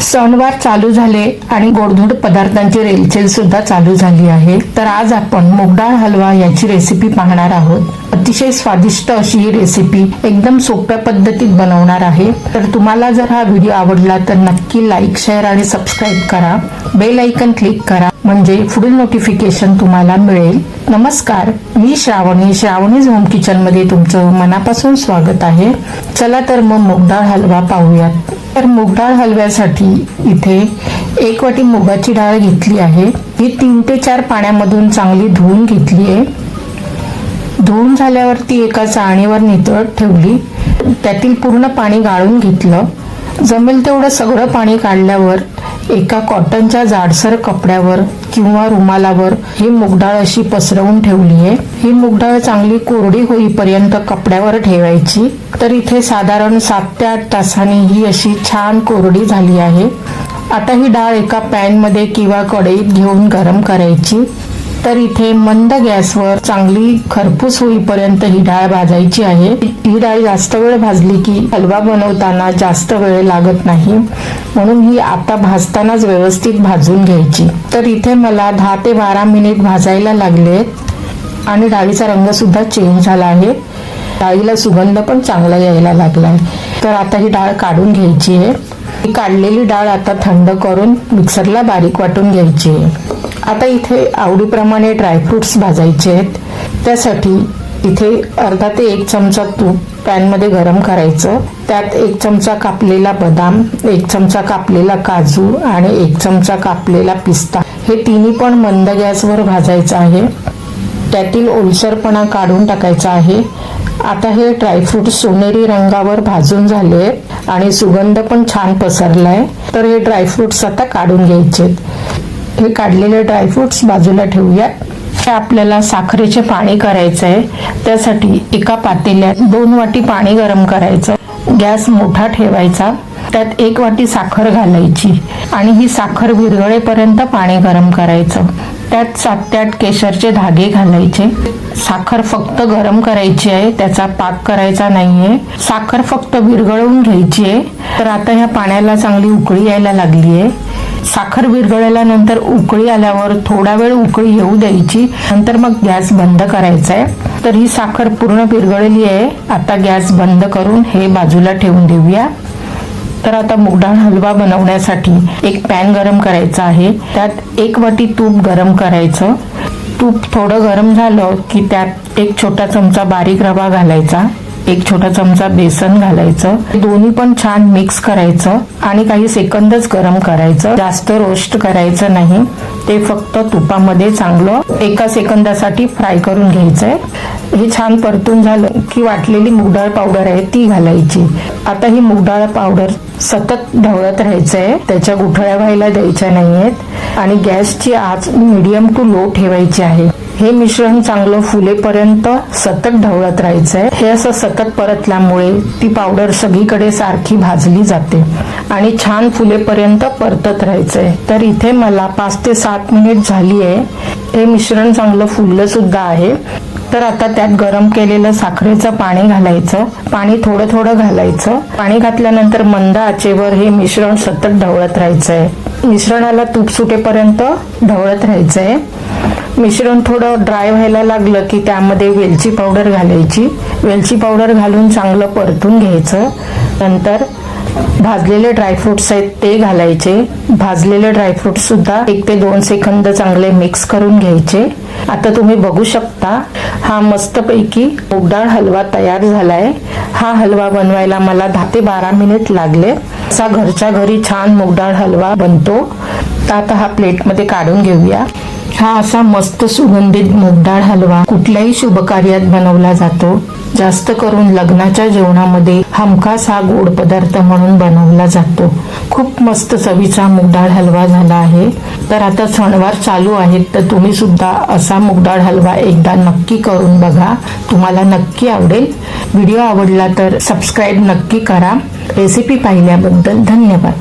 सणवार चालू झाले आणि गोडधोड पदार्थांची रेलचेल सुद्धा चालू झाली आहे. तर आज आपण मुगडाळ हलवा याची रेसिपी पाहणार आहोत. अतिशय स्वादिष्ट अशी ही रेसिपी एकदम सोप्या पद्धतीत बनवणार आहे. तर तुम्हाला जर हा व्हिडिओ आवडला तर नक्की लाईक शेअर आणि सबस्क्राईब करा. बेल आयकन क्लिक करा. म्हणजे पुढील नोटिफिकेशन तुम्हाला मिळेल. नमस्कार. मी श्रावणी. श्रावणीज होम किचनमध्ये तुमचं मनापासून स्वागत आहे. चला तर मग मुगडाळ हलवा पाहूयात. तर मुगडाळ हलव्यासाठी इथे एक वाटी मुगाची डाळ घेतली आहे. ही तीन ते चार पाण्यामधून चांगली धुवून घेतली आहे. धुवून झाल्यावरती एका चाळणीवर नितळत ठेवली. त्यातील पूर्ण पाणी गाळून घेतलं. जमेल तेवढं सगळं पाणी काढल्यावर एका कॉटनच्या जाडसर कपड्यावर किंवा रुमालावर ही मुगडाळ अशी पसरवून ठेवली आहे ही मुगडाळ चांगली कोरडी होईपर्यंत कपड्यावर ठेवायची. तर इथे साधारण सात ते आठ तासांनी ही अशी छान कोरडी झाली आहे. आता ही डाळ एका पॅनमध्ये किंवा कढईत घेऊन गरम करायची. तर इथे मंद गॅसवर चांगली खरपूस होईपर्यंत ही डाळ भाजायची आहे. ही डाळ जास्त वेळ भाजली की हलवा बनवताना जास्त वेळ लागत नाही. म्हणून ही आता भाजतानाच व्यवस्थित भाजून घ्यायची. तर इथे मला दहा ते बारा मिनिट भाजायला लागलेत आणि डाळीचा रंग सुद्धा चेंज झाला आहे. डाळीला सुगंध पण चांगला यायला लागलाय. तर आता ही डाळ काढून घ्यायची आहे. ही काढलेली डाळ आता थंड करून मिक्सरला बारीक वाटून घ्यायची आहे. आता इथे आवडीप्रमाणे ड्रायफ्रुट्स भाजायचे आहेत. त्यासाठी इथे अर्धा ते एक चमचा तूप पॅनमध्ये गरम करायचं. त्यात एक चमचा कापलेला बदाम एक चमचा कापलेला काजू आणि एक चमचा कापलेला पिस्ता. हे तिन्ही पण मंद गॅसवर भाजायचं आहे. त्यातील ओलसरपणा काढून टाकायचा आहे. आता हे ड्रायफ्रूट सोनेरी रंगावर भाजून झाले आणि सुगंध पण छान पसरलाय. तर हे ड्रायफ्रुट्स आता काढून घ्यायचे हे काढलेले ड्रायफ्रुट्स बाजूला ठेवूयात हे आपल्याला साखरेचे पाणी करायचं आहे त्यासाठी एका पातेल्यात दोन वाटी पाणी गरम करायचं. गॅस मोठा ठेवायचा. त्यात एक वाटी साखर घालायची आणि ही साखर विरघळेपर्यंत पाणी गरम करायचं. त्यात सात ते आठ केशरचे धागे घालायचे. साखर फक्त गरम करायची आहे त्याचा पाक करायचा नाहीये. साखर फक्त विरघळवून घ्यायची आहे. तर आता ह्या पाण्याला चांगली उकळी यायला लागली आहे साखर विरघळल्यानंतर उकळी आल्यावर थोडा वेळ उकळी येऊ द्यायची. नंतर मग गॅस बंद करायचा आहे तर ही साखर पूर्ण विरघळली आहे. आता गॅस बंद करून हे बाजूला ठेवून देऊया. तर आता मुगडाळ हलवा बनवण्यासाठी एक पॅन गरम करायचा आहे. त्यात एक वाटी तूप गरम करायचं. तूप थोडं गरम झालं की त्यात एक छोटा चमचा बारीक रवा घालायचा. एक छोटा चमचा बेसन घालायचं. दोन्ही पण छान मिक्स करायचं आणि काही सेकंदच गरम करायचं. जास्त रोस्ट करायचं नाही. ते फक्त तुपामध्ये चांगलं एका सेकंदासाठी फ्राय करून घ्यायचंय. हे छान परतून झालं की वाटलेली मुगडाळ पावडर आहे ती घालायची. आता ही मुगडाळ पावडर सतत ढवळत राहायचंय. त्याच्या गुठळ्या व्हायला द्यायच्या नाहीयेत. आणि गॅसची आच मीडियम टू लो ठेवायची आहे. हे मिश्रण चांगलं फुलेपर्यंत सतत ढवळत राहायचंय. हे असं सतत परतल्यामुळे ती पावडर सगळीकडे सारखी भाजली जाते आणि छान फुलेपर्यंत परतत राहायचंय. तर इथे मला पाच ते सात मिनिट झाली आहे हे मिश्रण चांगलं फुललं सुद्धा आहे. तर आता त्यात गरम केलेलं साखरेचं पाणी घालायचं. पाणी थोडं थोडं घालायचं. पाणी घातल्यानंतर मंद आचेवर हे मिश्रण सतत ढवळत राहायचंय. मिश्रणाला तूप सुटेपर्यंत ढवळत राहायचंय. मिश्रण थोडं ड्राय व्हायला लागलं की त्यामध्ये वेलची पावडर घालायची. वेलची पावडर घालून चांगलं परतून घ्यायचं. नंतर भाजलेले ड्रायफ्रुट्स आहेत ते घालायचे. भाजलेले ड्रायफ्रुट सुद्धा एक ते दोन सेकंद चांगले मिक्स करून घ्यायचे. आता तुम्ही बघू शकता हा मस्तपैकी मुगडाळ हलवा तयार झालाय. हा हलवा बनवायला मला दहा ते बारा मिनिट लागले. असा घरच्या घरी छान मुगडाळ हलवा बनतो. तर आता हा प्लेटमध्ये काढून घेऊया. हा असा मस्त सुगंधित मुगडाळ हलवा कुठल्याही शुभ कार्यात बनवला जातो. जास्त करून लग्नाच्या जेवणामध्ये हमखास हा गोड पदार्थ म्हणून बनवला जातो. खूप मस्त चवीचा मुगडाळ हलवा झाला आहे. तर आता सणवार चालू आहेत तर तुम्ही सुद्धा असा मुगडाळ हलवा एकदा नक्की करून बघा. तुम्हाला नक्की आवडेल. व्हिडिओ आवडला तर सबस्क्राईब नक्की करा. रेसिपी पाहिल्याबद्दल धन्यवाद.